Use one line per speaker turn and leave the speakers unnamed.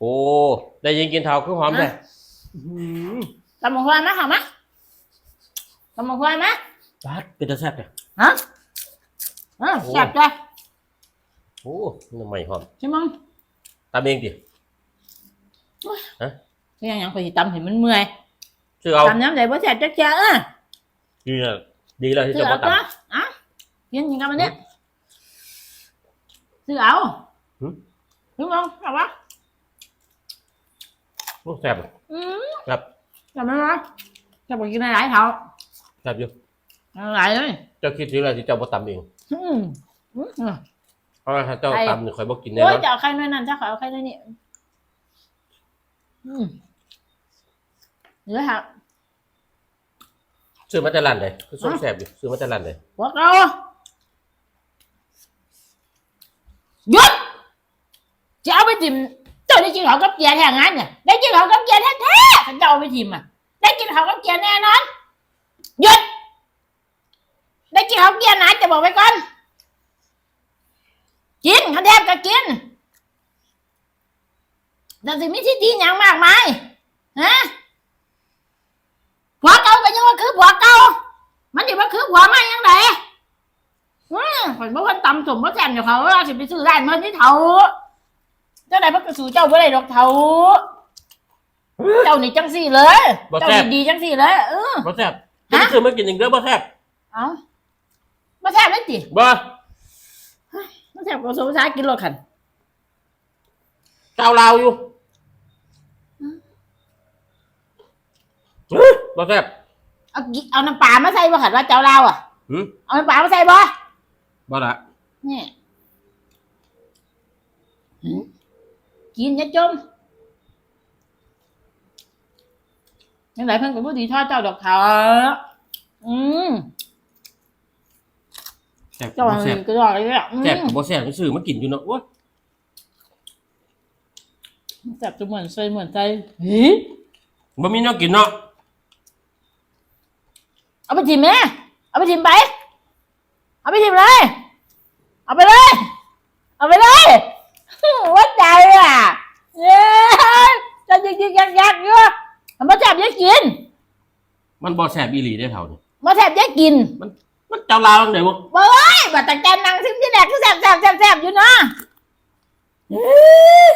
โอ้ได้ยินกินเท้าคือหอมเลย
ตำบักหุ่งไหมหอมไหมตำบักหุ่งไหม
ปัดเป็นตาแซ่บเลย
ฮะอะแซ่บจ้ะ
โอ้น้ำใหม่หอม
ใช่มั้ง
ตามเองดิ
ก็ยังยังไปตำเห็นมันเมื่อย
ชื่อเอา
ตำน้ำใส่บ่แซ่บจักจ้ะเออ
ดีนะดีแล้วที่
ซื้อ
จะ
เอา
มาต
จ้ะอะกินยังกันมันเนี่ยซื้อเอาซื้อมั้งเอาวะำ
โอ้แซ่บ
อืม
ครับ
จับมันมาจับไปกินหลายๆเท่า
แซ่บอยู่
หลายเลย
เจ้าคิดถึงอะไรที่เจ้าบ่ตำเอง
อืมอืม
เพราะว่าถ้าเจ้าตำเนี่ยคอยบ่กินแน่
โอ้ย
นอน
จะเอาไข่น้อยนั่นจะขอเอาไข่น้อยนี่อืมเหลือหัก
ซื้อมาแต่ร้านใดคือส้มแซ่บอยู่ซื้อมาแต่ร้านใด
หัวเราหยุดจะเอาไปจิ้มเจ้าได้ กินเขาวกับเกียร์แท้งั้นเนี่ยได้กินเขาวกับเกียร์แท้ๆฉันจะเอาไปจิ้มอะได้กินเขาวกับเกียร์แน่นอนหยุดได้กินเขาวกับเกียร์ไหนจะบอกไว้ก่อนกินคันแทบก็กินแต่สิมีที่ดีอย่างมากมายฮะผัวเก่าก็ยังว่าคือผัวเก่ามันจะว่าคือผัวใหม่ยังไงอืมข่อยบอกว่าตำสมบ่แซ่บอยู่เขาเราสิไปซื้อร้เมื่อที่เถา เจ้าใดพักกระสูเจ้าบ่ได้ดอกเถาเจ้านี่จังสี่เลย
บ่
เจ้า
แซ่บ
นี่ดีจังสี่เลยเออ
บ่แซ่บจะไปซื้อมากินอย่างเดียวบ่แซ่บ
เอาบ่แซ่บเลยติ
บ่
บ่แซ่บก็สงสารกินรถคัน
เจ้าลาวอยู่เฮ้ยบ่แซ่บ
เอากิเอาน้ำปลามาใส่บ่ขันว่าเจ้าลาวอะ
หืม
เอาน้ำปลามาใส่บ่
บ่ละ
นี่หืม กินอย่าจมยังไงเพิ่นก็บ่ดีทอดเจ้าดอกเถาอืม
แซ่บ
เจ้า
บ่
อัน
แซ่บ
นี้ก็ดอกเลยอะอืม
แซ่บกับบ่แซ่บก็ซื้อมากินอยู่เนาะโอ้ย
แซ่บจะเหมือนใส่เหมือนใส่เฮ้ย
บ่มีแนวกินเนาะ
เอาไปทิมแม่เอาไปทิมไป เอาไปทิมเลย เอาไปเลย เอาไปเลย ว่าใจอะเย้จะยิงยิงยักยักเยอะมาแซ่บยั กกิน
มันบ่แซ่บอีหลีได้อเท่านี่
มาแซ่บยักกิน
มันเจ้าลาวจังได๋บ่
เบ้ยบัดตะแกนนางซิมที่แดกที่แซ่บแซ่บแซ่บแซ่บอยู่นะเอ้ย